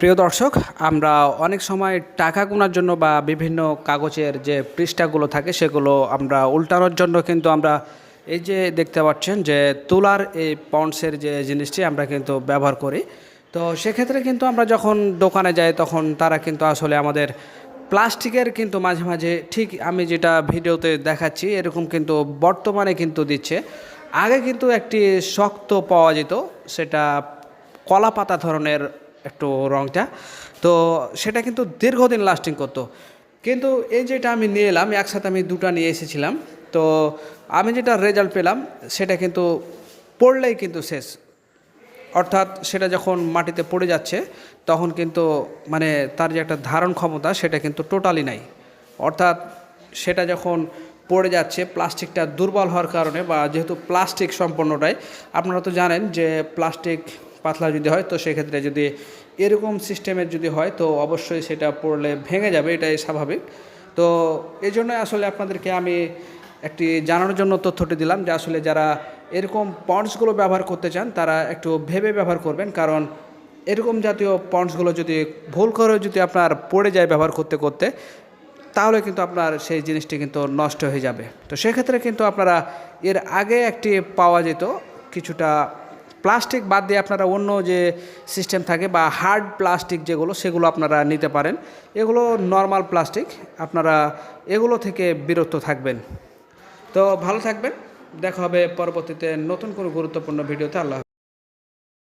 প্রিয় দর্শক, আমরা অনেক সময় টাকা গোনার জন্য বা বিভিন্ন কাগজের যে পৃষ্ঠাগুলো থাকে সেগুলো আমরা উল্টানোর জন্য কিন্তু আমরা এই যে দেখতে পাচ্ছেন যে তুলার এই পন্ডসের যে জিনিসটি আমরা কিন্তু ব্যবহার করি। তো সেক্ষেত্রে কিন্তু আমরা যখন দোকানে যাই তখন তারা কিন্তু আসলে আমাদের প্লাস্টিকের কিন্তু মাঝে মাঝে, ঠিক আমি যেটা ভিডিওতে দেখাচ্ছি এরকম কিন্তু বর্তমানে কিন্তু দিচ্ছে। আগে কিন্তু একটি শক্ত পাওয়া যেত, সেটা কলা পাতা ধরনের একটু রঙটা তো সেটা কিন্তু দীর্ঘদিন লাস্টিং করতো। কিন্তু এই যেটা আমি নিয়ে এলাম, একসাথে আমি দুটা নিয়ে এসেছিলাম, তো আমি যেটা রেজাল্ট পেলাম, সেটা কিন্তু পড়লেই কিন্তু শেষ। অর্থাৎ সেটা যখন মাটিতে পড়ে যাচ্ছে, তখন কিন্তু মানে তার যে একটা ধারণ ক্ষমতা, সেটা কিন্তু টোটালি নাই। অর্থাৎ সেটা যখন পড়ে যাচ্ছে, প্লাস্টিকটা দুর্বল হওয়ার কারণে বা যেহেতু প্লাস্টিক সম্পূর্ণটাই, আপনারা তো জানেন যে প্লাস্টিক পাতলা যদি হয়, তো সেক্ষেত্রে যদি এরকম সিস্টেমের যদি হয়, তো অবশ্যই সেটা পড়লে ভেঙে যাবে, এটাই স্বাভাবিক। তো এই জন্য আসলে আপনাদেরকে আমি একটি জানানোর জন্য তথ্যটি দিলাম যে আসলে যারা এরকম পন্ডসগুলো ব্যবহার করতে চান, তারা একটু ভেবে ব্যবহার করবেন। কারণ এরকম জাতীয় পন্ডসগুলো যদি ভুল করে যদি আপনার পড়ে যায় ব্যবহার করতে করতে, তাহলে কিন্তু আপনার সেই জিনিসটি কিন্তু নষ্ট হয়ে যাবে। তো সেক্ষেত্রে কিন্তু আপনারা এর আগে একটি পাওয়া যেত, কিছুটা প্লাস্টিক বাদ দিয়ে আপনারা অন্য যে সিস্টেম থাকে বা হার্ড প্লাস্টিক যেগুলো, সেগুলো আপনারা নিতে পারেন এগুলো নর্মাল প্লাস্টিক, আপনারা এগুলো থেকে বিরত থাকবেন তো ভালো থাকবেন, দেখা হবে পরবর্তীতে নতুন কোনো গুরুত্বপূর্ণ ভিডিওতে আল্লাহ।